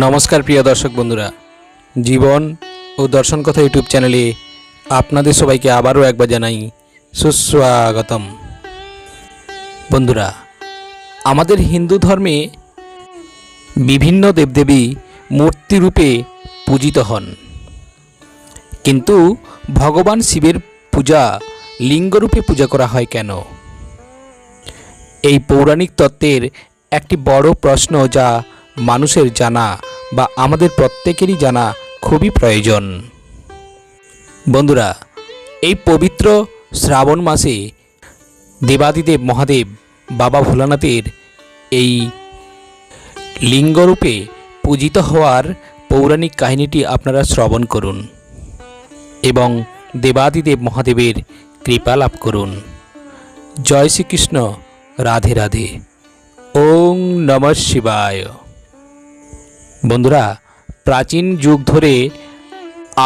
নমস্কার প্রিয় দর্শক বন্ধুরা। জীবন ও দর্শন কথা ইউটিউব চ্যানেলে আপনাদের সবাইকে আবারও একবার জানাই সুস্বাগতম। বন্ধুরা, আমাদের হিন্দু ধর্মে বিভিন্ন দেবদেবী মূর্তিরূপে পূজিত হন। কিন্তু ভগবান শিবের পূজা লিঙ্গরূপে পূজা করা হয় কেন? এই পৌরাণিক তত্ত্বের একটি বড় প্রশ্ন যা মানুষের জানা বা আমাদের প্রত্যেকেরই জানা খুবই প্রয়োজন। বন্ধুরা, এই পবিত্র শ্রাবণ মাসে দেবাদিদেব মহাদেব বাবা ভোলানাথের এই লিঙ্গরূপে পূজিত হওয়ার পৌরাণিক কাহিনীটি আপনারা শ্রবণ করুন এবং দেবাদিদেব মহাদেবের কৃপা লাভ করুন। জয় শ্রীকৃষ্ণ, রাধে রাধে। ওং নম শিবায়। বন্ধুরা, প্রাচীন যুগ ধরে,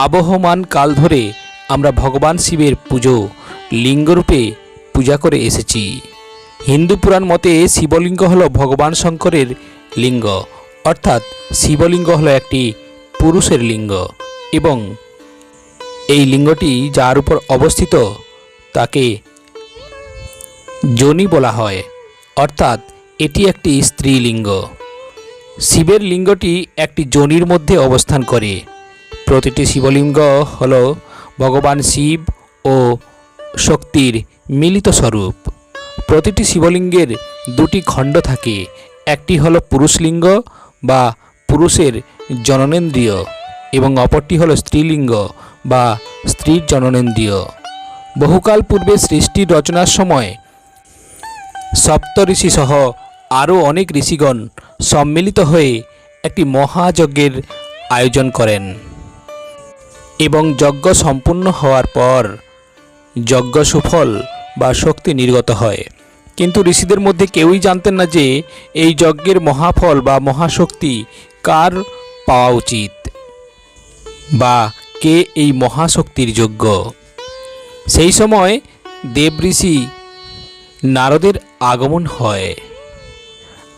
আবহমান কাল ধরে আমরা ভগবান শিবের পুজো, লিঙ্গরূপে পূজা করে এসেছি। হিন্দু পুরাণ মতে শিবলিঙ্গ হল ভগবান শঙ্করের লিঙ্গ, অর্থাৎ শিবলিঙ্গ হলো একটি পুরুষের লিঙ্গ এবং এই লিঙ্গটি যার উপর অবস্থিত তাকে যোনি বলা হয়, অর্থাৎ এটি একটি স্ত্রীলিঙ্গ। শিবের লিঙ্গটি একটি যোনির মধ্যে অবস্থান করে। প্রতিটি শিবলিঙ্গ হল ভগবান শিব ও শক্তির মিলিত স্বরূপ। প্রতিটি শিবলিঙ্গের দুটি খণ্ড থাকে। একটি হলো পুরুষলিঙ্গ বা পুরুষের জননেন্দ্রিয় এবং অপরটি হলো স্ত্রীলিঙ্গ বা স্ত্রীর জননেন্দ্রিয়। বহুকাল পূর্বে সৃষ্টির রচনার সময় সপ্তঋষি সহ আরও অনেক ঋষিগণ সম্মিলিত হয়ে একটি মহাযজ্ঞের আয়োজন করেন। এবং যজ্ঞ সম্পূর্ণ হওয়ার পর যজ্ঞ সুফল বা শক্তি নির্গত হয়। কিন্তু ঋষিদের মধ্যে কেউই জানতেন না যে এই যজ্ঞের মহাফল বা মহাশক্তি কার পাওয়া উচিত বা কে এই মহাশক্তির যোগ্য। সেই সময় দেব ঋষি নারদের আগমন হয়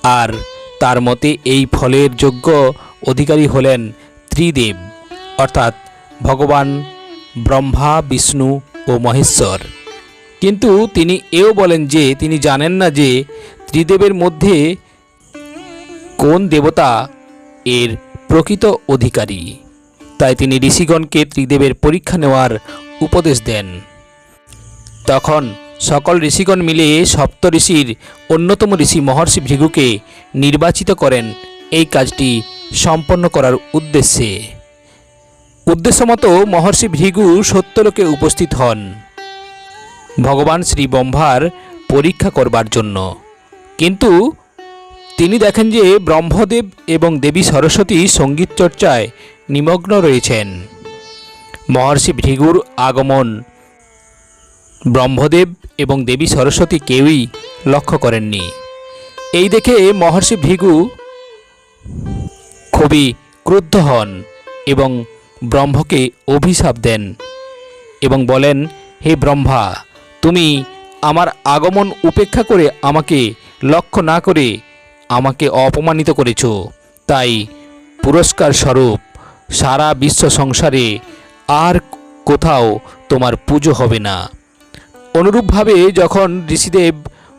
আর তার মতে এই ফলের যোগ্য অধিকারী হলেন ত্রিদেব, অর্থাৎ ভগবান ব্রহ্মা, বিষ্ণু ও মহেশ্বর। কিন্তু তিনি এও বলেন যে, তিনি জানেন না যে, ত্রিদেবের মধ্যে কোন দেবতা এর প্রকৃত অধিকারী। তাই তিনি ঋষিগণকে ত্রিদেবের পরীক্ষা নেওয়ার উপদেশ দেন। তখন সকল ঋষিগণ মিলে সপ্ত ঋষির অন্যতম ঋষি মহর্ষি ভৃগুকে নির্বাচিত করেন। এই কাজটি সম্পন্ন করার উদ্দেশ্যে। উদ্দেশ্যমতো মহর্ষি ভৃগু সত্যলোকে উপস্থিত হন। ভগবান শ্রী ব্রহ্মার পরীক্ষা করবার জন্য। কিন্তু তিনি দেখেন যে ব্রহ্মদেব এবং দেবী সরস্বতী সংগীত চর্চায় নিমগ্ন রয়েছেন। মহর্ষি ভৃগুর আগমন ব্রহ্মদেব এবং দেবী সরস্বতী কেউই লক্ষ্য করেননি। এই দেখে মহর্ষি ভৃগু খুবই ক্রুদ্ধ হন এবং ব্রহ্মকে অভিশাপ দেন এবং বলেন, হে ব্রহ্মা, তুমি আমার আগমন উপেক্ষা করে আমাকে লক্ষ্য না করে আমাকে অপমানিত করেছ। তাই পুরস্কার স্বরূপ সারা বিশ্ব সংসারে আর কোথাও তোমার পুজো হবে না। অনুরূপভাবে যখন ঋষিদেব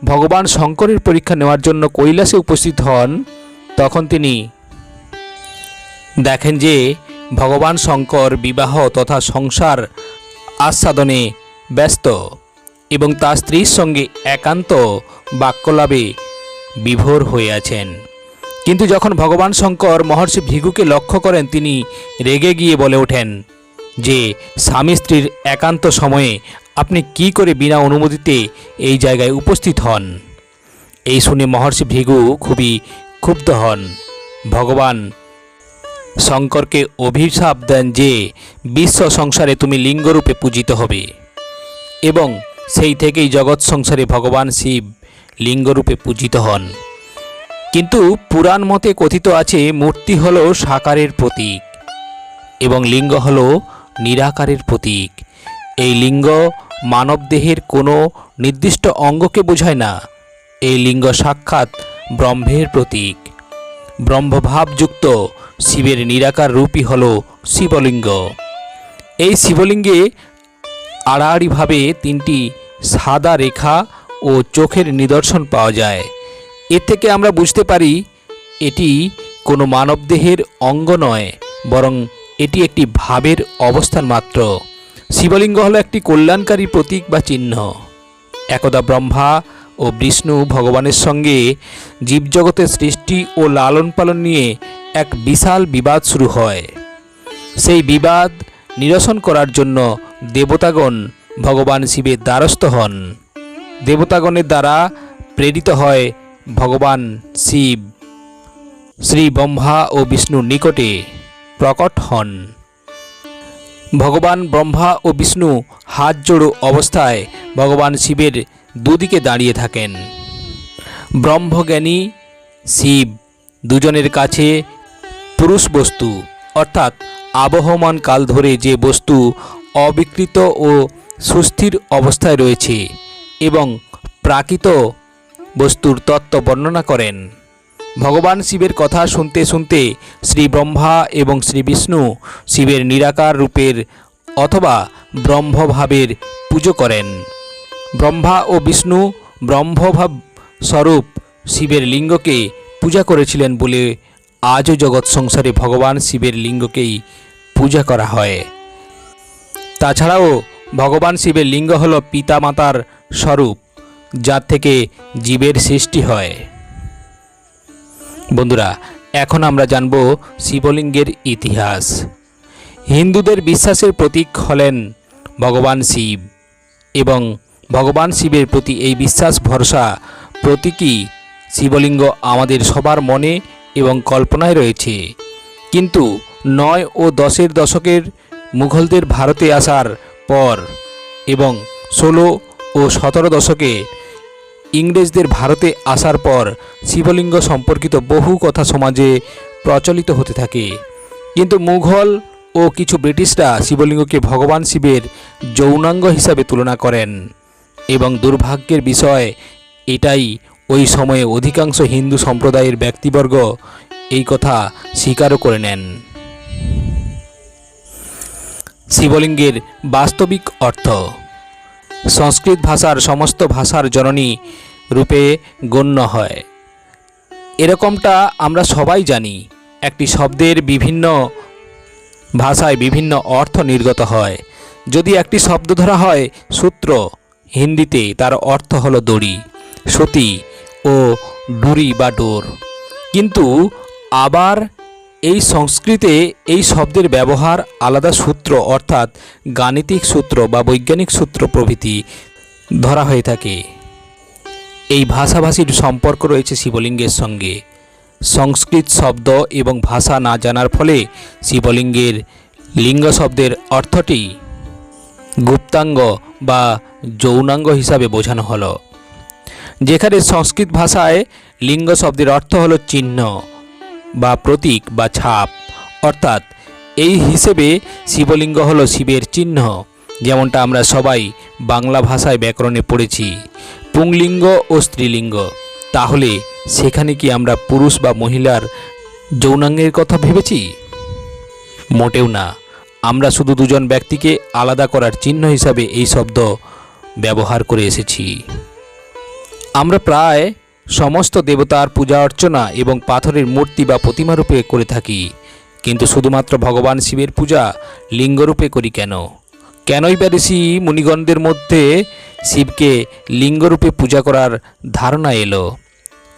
ভগবান শঙ্করের পরীক্ষা নেওয়ার জন্য কৈলাসে উপস্থিত হন, তখন তিনি দেখেন যে ভগবান শঙ্কর বিবাহ তথা সংসার আস্বাদনে ব্যস্ত এবং তার স্ত্রীর সঙ্গে একান্ত বাক্যলাভে বিভোর হয়ে আছেন। কিন্তু যখন ভগবান শঙ্কর মহর্ষি ভৃগুকে লক্ষ্য করেন, তিনি রেগে গিয়ে বলে ওঠেন যে স্বামী স্ত্রীর একান্ত সময়ে আপনি কি করে বিনা অনুমতিতে এই জায়গায় উপস্থিত হন? এই শুনে মহর্ষি ভৃগু খুবই ক্ষুব্ধ হন। ভগবান, শঙ্করকে অভিশাপ দেন যে বিশ্ব সংসারে তুমি লিঙ্গরূপে পূজিত হবে এবং সেই থেকেই জগৎ সংসারে ভগবান শিব লিঙ্গরূপে পূজিত হন। কিন্তু পুরাণ মতে কথিত আছে, মূর্তি হল সাকারের প্রতীক এবং লিঙ্গ হল নিরাকারের প্রতীক। এই লিঙ্গ মানবদেহের কোনো নির্দিষ্ট অঙ্গকে বোঝায় না। এই লিঙ্গ সাক্ষাৎ ব্রহ্মের প্রতীক। ব্রহ্মভাবযুক্ত শিবের নিরাকার রূপই হল শিবলিঙ্গ। এই শিবলিঙ্গে আড়াআড়িভাবে তিনটি সাদা রেখা ও চোখের নিদর্শন পাওয়া যায়। এর থেকে আমরা বুঝতে পারি এটি কোনো মানবদেহের অঙ্গ নয়, বরং এটি একটি ভাবের অবস্থান মাত্র। শিবলিঙ্গ হলো একটি কল্যাণকারী প্রতীক বা চিহ্ন। একদা ব্রহ্মা ও বিষ্ণু ভগবানের সঙ্গে জীবজগতের সৃষ্টি ও লালন পালন নিয়ে এক বিশাল বিবাদ শুরু হয়। সেই বিবাদ নিরসন করার জন্য দেবতাগণ ভগবান শিবের দ্বারস্থ হন। দেবতাগণের দ্বারা প্রেরিত হয় ভগবান শিব। শ্রী ব্রহ্মা ও বিষ্ণুর নিকটে প্রকট হন। ভগবান ব্রহ্মা ও বিষ্ণু হাত জোড়ো অবস্থায় ভগবান শিবের দুদিকে দাঁড়িয়ে থাকেন। ব্রহ্মজ্ঞানী শিব দুজনের কাছে পুরুষ বস্তু, অর্থাৎ আবহমান কাল ধরে যে বস্তু অবিকৃত ও সুস্থির অবস্থায় রয়েছে এবং প্রাকৃত বস্তুর তত্ত্ব বর্ণনা করেন। ভগবান শিবের কথা শুনতে শুনতে শ্রী ব্রহ্মা এবং শ্রী বিষ্ণু শিবের নিরাকার রূপের অথবা ব্রহ্মভাবের পুজো করেন। ব্রহ্মা ও বিষ্ণু ব্রহ্মভাব স্বরূপ শিবের লিঙ্গকে পূজা করেছিলেন বলে আজও জগৎ সংসারে ভগবান শিবের লিঙ্গকেই পূজা করা হয়। তাছাড়াও ভগবান শিবের লিঙ্গ হল পিতামাতার স্বরূপ, যার থেকে জীবের সৃষ্টি হয়। বন্ধুরা, এখন আমরা জানব শিবলিঙ্গের ইতিহাস। হিন্দুদের বিশ্বাসের প্রতীক হলেন ভগবান শিব এবং ভগবান শিবের প্রতি এই বিশ্বাস, ভরসা প্রতীকী শিবলিঙ্গ আমাদের সবার মনে এবং কল্পনায় রয়েছে। কিন্তু নয় ও দশের দশকের মুঘলদের ভারতে আসার পর এবং ষোলো ও সতেরো দশকে ইংরেজদের ভারতে আসার পর শিবলিঙ্গ সম্পর্কিত বহু কথা সমাজে প্রচলিত হতে থাকে। কিন্তু মুঘল ও কিছু ব্রিটিশরা শিবলিঙ্গকে ভগবান শিবের যৌনাঙ্গ হিসাবে তুলনা করেন এবং দুর্ভাগ্যের বিষয় এটাই ওই সময়ে অধিকাংশ হিন্দু সম্প্রদায়ের ব্যক্তিবর্গ এই কথা স্বীকারও করে নেন। শিবলিঙ্গের বাস্তবিক অর্থ সংস্কৃত ভাষার সমস্ত ভাষার জননী রূপে গণ্য হয়। এরকমটা আমরা সবাই জানি। একটি শব্দের বিভিন্ন ভাষায় বিভিন্ন অর্থ নির্গত হয়। যদি একটি শব্দ ধরা হয় সূত্র, হিন্দিতে তার অর্থ হলো দড়ি, সতী ও ডুরি বা ডোর। কিন্তু আবার এই সংস্কৃতে এই শব্দের ব্যবহার আলাদা সূত্র অর্থাৎ গাণিতিক সূত্র বা বৈজ্ঞানিক সূত্র প্রভৃতি ধরা হয়ে থাকে। এই ভাষাভাষীর সম্পর্ক রয়েছে শিবলিঙ্গের সঙ্গে। সংস্কৃত শব্দ এবং ভাষা না জানার ফলে শিবলিঙ্গের লিঙ্গ শব্দের অর্থটি গুপ্তাঙ্গ বা যৌনাঙ্গ হিসাবে বোঝানো হলো। যেখানে সংস্কৃত ভাষায় লিঙ্গ শব্দের অর্থ হলো চিহ্ন। বা প্রতীক বা ছাপ। অর্থাৎ এই হিসেবে শিবলিঙ্গ হলো শিবের চিহ্ন, যেমনটা আমরা সবাই বাংলা ভাষায় ব্যাকরণে পড়েছি। পুংলিঙ্গ ও স্ত্রীলিঙ্গ। তাহলে সেখানে কি আমরা পুরুষ বা মহিলার যৌনাঙ্গের কথা ভেবেছি? মোটেও না। আমরা শুধু দুজন ব্যক্তিকে আলাদা করার চিহ্ন হিসাবে এই শব্দ ব্যবহার করে এসেছি। আমরা প্রায় সমস্ত দেবতার পূজা অর্চনা এবং পাথরের মূর্তি বা প্রতিমারূপে করে থাকি। কিন্তু শুধুমাত্র ভগবান শিবের পূজা লিঙ্গরূপে করি কেন? কেনই বা ঋষি মুনিগণদের মধ্যে শিবকে লিঙ্গরূপে পূজা করার ধারণা এলো?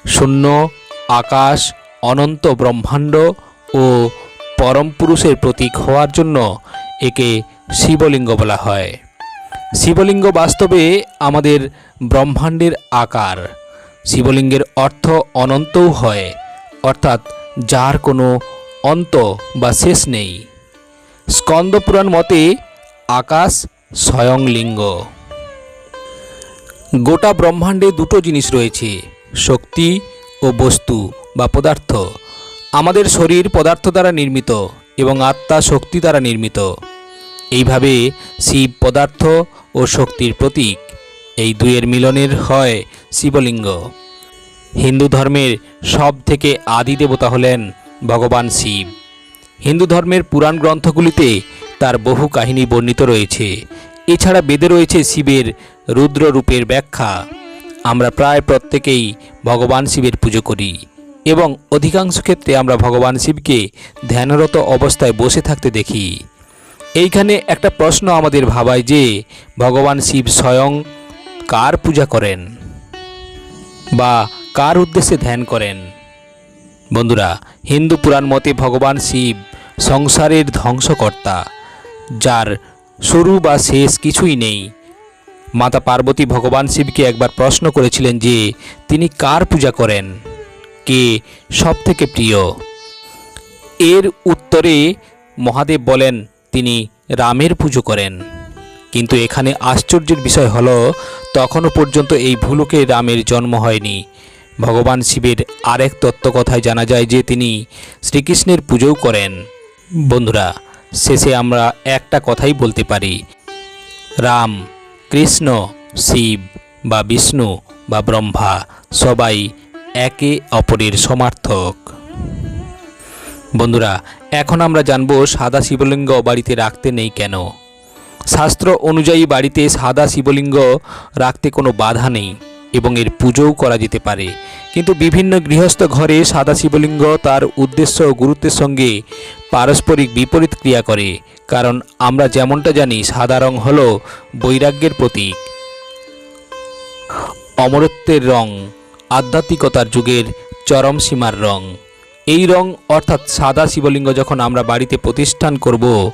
শূন্য, আকাশ, অনন্ত ব্রহ্মাণ্ড ও পরম পুরুষের প্রতীক হওয়ার জন্য একে শিবলিঙ্গ বলা হয়। শিবলিঙ্গ বাস্তবে আমাদের ব্রহ্মাণ্ডের আকার। শিবলিঙ্গের অর্থ অনন্তও হয়, অর্থাৎ যার কোনো অন্ত বা শেষ নেই। স্কন্দপুরাণ মতে আকাশ স্বয়ং লিঙ্গ। গোটা ব্রহ্মাণ্ডে দুটো জিনিস রয়েছে, শক্তি ও বস্তু বা পদার্থ। আমাদের শরীর পদার্থ দ্বারা নির্মিত এবং আত্মা শক্তি দ্বারা নির্মিত। এইভাবে শিব পদার্থ ও শক্তির প্রতীক। এই দুয়ের মিলনের হয় শিবলিঙ্গ। হিন্দু ধর্মের সব থেকে আদি দেবতা হলেন ভগবান শিব। হিন্দু ধর্মের পুরাণ গ্রন্থগুলিতে তার বহু কাহিনী বর্ণিত রয়েছে। এছাড়া বেদে রয়েছে শিবের রুদ্র রূপের ব্যাখ্যা। আমরা প্রায় প্রত্যেকেই ভগবান শিবের পুজো করি এবং অধিকাংশ ক্ষেত্রে আমরা ভগবান শিবকে ধ্যানরত অবস্থায় বসে থাকতে দেখি। এইখানে একটা প্রশ্ন আমাদের ভাবায় যে ভগবান শিব স্বয়ং কার পূজা করেন বা কার উদ্দেশ্যে ধ্যান করেন? বন্ধুরা, হিন্দু পুরাণ মতে ভগবান শিব সংসারের ধ্বংসকর্তা, যার শুরু বা শেষ কিছুই নেই। মাতা পার্বতী ভগবান শিবকে একবার প্রশ্ন করেছিলেন যে, তিনি কার পূজা করেন? কে সব থেকে প্রিয়? এর উত্তরে মহাদেব বলেন, তিনি রামের পুজো করেন। কিন্তু এখানে আশ্চর্যের বিষয় হল, তখনও পর্যন্ত এই ভুলুকে রামের জন্ম হয়নি। ভগবান শিবের আরেক তত্ত্বকথায় জানা যায় যে তিনি শ্রীকৃষ্ণের পুজোও করেন। বন্ধুরা, শেষে আমরা একটা কথাই বলতে পারি। রাম, কৃষ্ণ, শিব বা বিষ্ণু বা ব্রহ্মা সবাই একে অপরের সমার্থক। বন্ধুরা, এখন আমরা জানব সাদা শিবলিঙ্গ বাড়িতে রাখতে নেই কেন? শাস্ত্র অনুযায়ী বাড়িতে সাদা শিবলিঙ্গ রাখতে কোনো বাধা নেই এবং এর পুজোও করা যেতে পারে। কিন্তু বিভিন্ন গৃহস্থ ঘরে সাদা শিবলিঙ্গ তার উদ্দেশ্য ও গুরুত্বের সঙ্গে পারস্পরিক বিপরীত ক্রিয়া করে। কারণ আমরা যেমনটা জানি, সাদা রং হল বৈরাগ্যের প্রতীক। অমরত্বের রং, আধ্যাত্মিকতার যুগের চরম সীমার রং। এই রং অর্থাৎ সাদা শিবলিঙ্গ যখন আমরা বাড়িতে প্রতিষ্ঠান করব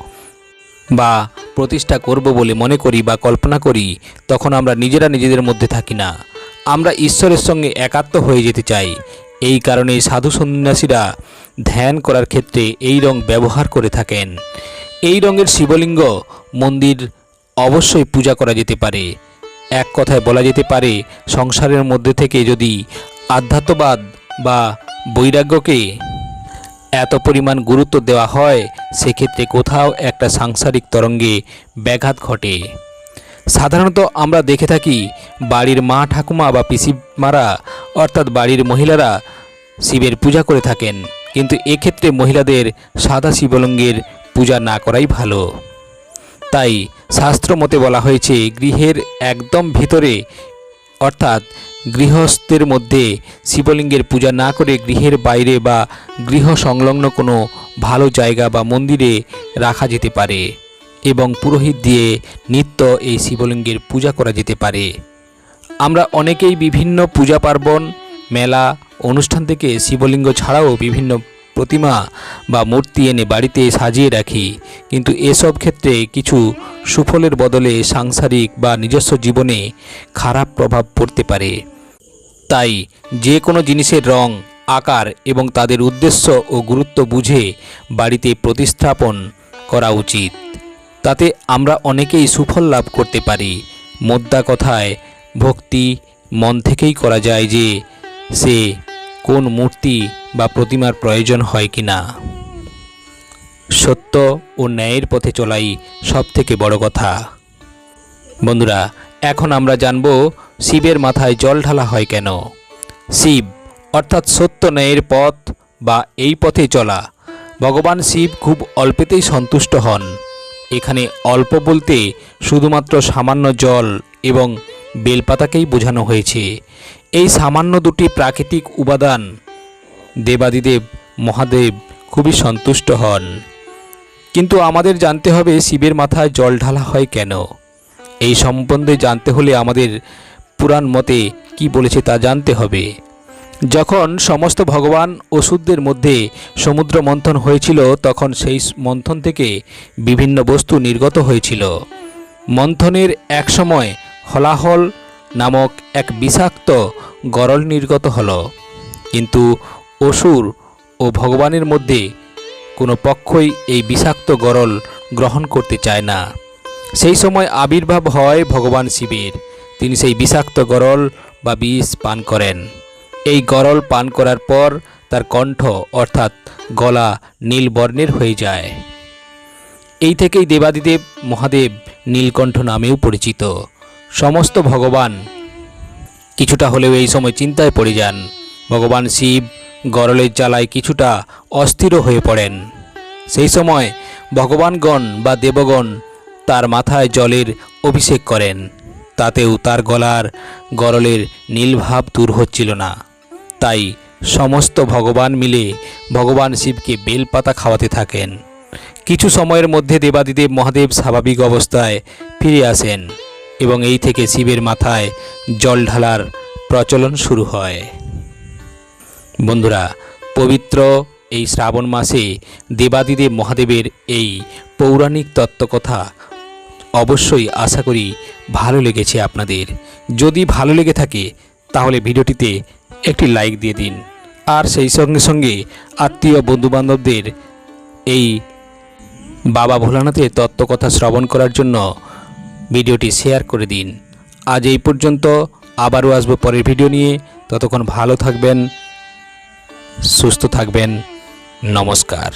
বা প্রতিষ্ঠা করব বলে মনে করি বা কল্পনা করি, তখন আমরা নিজেরা নিজেদের মধ্যে থাকি না। আমরা ঈশ্বরের সঙ্গে একাত্ম হয়ে যেতে চাই। এই কারণে সাধু সন্ন্যাসীরা ধ্যান করার ক্ষেত্রে এই রং ব্যবহার করে থাকেন। এই রঙের শিবলিঙ্গ মন্দির অবশ্যই পূজা করা যেতে পারে। এক কথায় বলা যেতে পারে, সংসারের মধ্যে থেকে যদি আধ্যাত্মবাদ বা বৈরাগ্যকে এত পরিমাণ গুরুত্ব দেওয়া হয়, সেক্ষেত্রে কোথাও একটা সাংসারিক তরঙ্গে ব্যাঘাত ঘটে। সাধারণত আমরা দেখে থাকি, বাড়ির মা ঠাকুমা বা পিসিমারা, অর্থাৎ বাড়ির মহিলারা শিবের পূজা করে থাকেন। কিন্তু এক্ষেত্রে মহিলাদের সাদা শিবলঙ্গের পূজা না করাই ভালো। তাই শাস্ত্র মতে বলা হয়েছে, গৃহের একদম ভিতরে, অর্থাৎ গৃহস্থের মধ্যে শিবলিঙ্গের পূজা না করে গৃহের বাইরে বা গৃহ সংলগ্ন কোনো ভালো জায়গা বা মন্দিরে রাখা যেতে পারে এবং পুরোহিত দিয়ে নিত্য এই শিবলিঙ্গের পূজা করা যেতে পারে। আমরা অনেকেই বিভিন্ন পূজা পার্বণ, মেলা, অনুষ্ঠান থেকে শিবলিঙ্গ ছাড়াও বিভিন্ন প্রতিমা বা মূর্তি এনে বাড়িতে সাজিয়ে রাখি। কিন্তু এসব ক্ষেত্রে কিছু সুফলের বদলে সাংসারিক বা নিজস্ব জীবনে খারাপ প্রভাব পড়তে পারে। তাই যে কোনো জিনিসের রং, আকার এবং তাদের উদ্দেশ্য ও গুরুত্ব বুঝে বাড়িতে প্রতিস্থাপন করা উচিত। তাতে আমরা অনেকেই সুফল লাভ করতে পারি। মোদ্দা কথায়, ভক্তি মন থেকেই করা যায় যে সে কোন মূর্তি বা প্রতিমার প্রয়োজন হয় কি না সত্য ও ন্যায়ের পথে চলাই সব থেকে বড় কথা। বন্ধুরা, এখন আমরা জানব শিবের মাথায় জল ঢালা হয় কেন? শিব, অর্থাৎ সত্য ন্যায়ের পথ বা এই পথে চলা। ভগবান শিব খুব অল্পেতেই সন্তুষ্ট হন। এখানে অল্প বলতে শুধুমাত্র সামান্য জল এবং বেলপাতাকেই বোঝানো হয়েছে। এই সামান্য দুটি প্রাকৃতিক উপাদান দেবাদিদেব, মহাদেব খুবই সন্তুষ্ট হন। কিন্তু আমাদের জানতে হবে শিবের মাথায় জল ঢালা হয় কেন? এই সম্বন্ধে জানতে হলে আমাদের পুরাণ মতে কি বলেছে তা জানতে হবে। যখন সমস্ত ভগবান ওষুধদের মধ্যে সমুদ্র মন্থন হয়েছিল, তখন সেই মন্থন থেকে বিভিন্ন বস্তু নির্গত হয়েছিল। মন্থনের এক সময় হলাহল নামক এক বিষাক্ত গরল নির্গত হলো। কিন্তু অসুর ও ভগবানের মধ্যে কোনো পক্ষই এই বিষাক্ত গরল গ্রহণ করতে চায় না। সেই সময় আবির্ভাব হয় ভগবান শিবের। তিনি সেই বিষাক্ত গরল বা বিষ পান করেন। এই গরল পান করার পর তার কণ্ঠ, অর্থাৎ গলা নীল বর্ণের হয়ে যায়। এই থেকেই দেবাদিদেব মহাদেব নীলকণ্ঠ নামেও পরিচিত। সমস্ত ভগবান কিছুটা হলেও এই সময় চিন্তায় পড়ে যান। ভগবান শিব গরলের জ্বালায় কিছুটা অস্থির হয়ে পড়েন। সেই সময় ভগবানগণ বা দেবগণ তার মাথায় জলের অভিষেক করেন। তাতেও তার গলার গরলের নীলভাব দূর হচ্ছিল না। তাই সমস্ত ভগবান মিলে ভগবান শিবকে বেলপাতা খাওয়াতে থাকেন। কিছু সময়ের মধ্যে দেবাদিদেব মহাদেব স্বাভাবিক অবস্থায় ফিরে আসেন এবং এই থেকে শিবের মাথায় জল ঢালার প্রচলন শুরু হয়। বন্ধুরা, পবিত্র এই শ্রাবণ মাসে দেবাদিদেব মহাদেবের এই পৌরাণিক তত্ত্বকথা অবশ্যই আশা করি ভালো লেগেছে আপনাদের। যদি ভালো লেগে থাকে, তাহলে ভিডিওটিতে একটি লাইক দিয়ে দিন। আর সেই সঙ্গে সঙ্গে আত্মীয় বন্ধুবান্ধবদের এই বাবা ভোলানাথের তত্ত্বকথা শ্রবণ করার জন্য ভিডিওটি শেয়ার করে দিন। আজ এই পর্যন্ত আবারও আসব পরের ভিডিও নিয়ে। ততক্ষণ ভালো থাকবেন, সুস্থ থাকবেন। নমস্কার।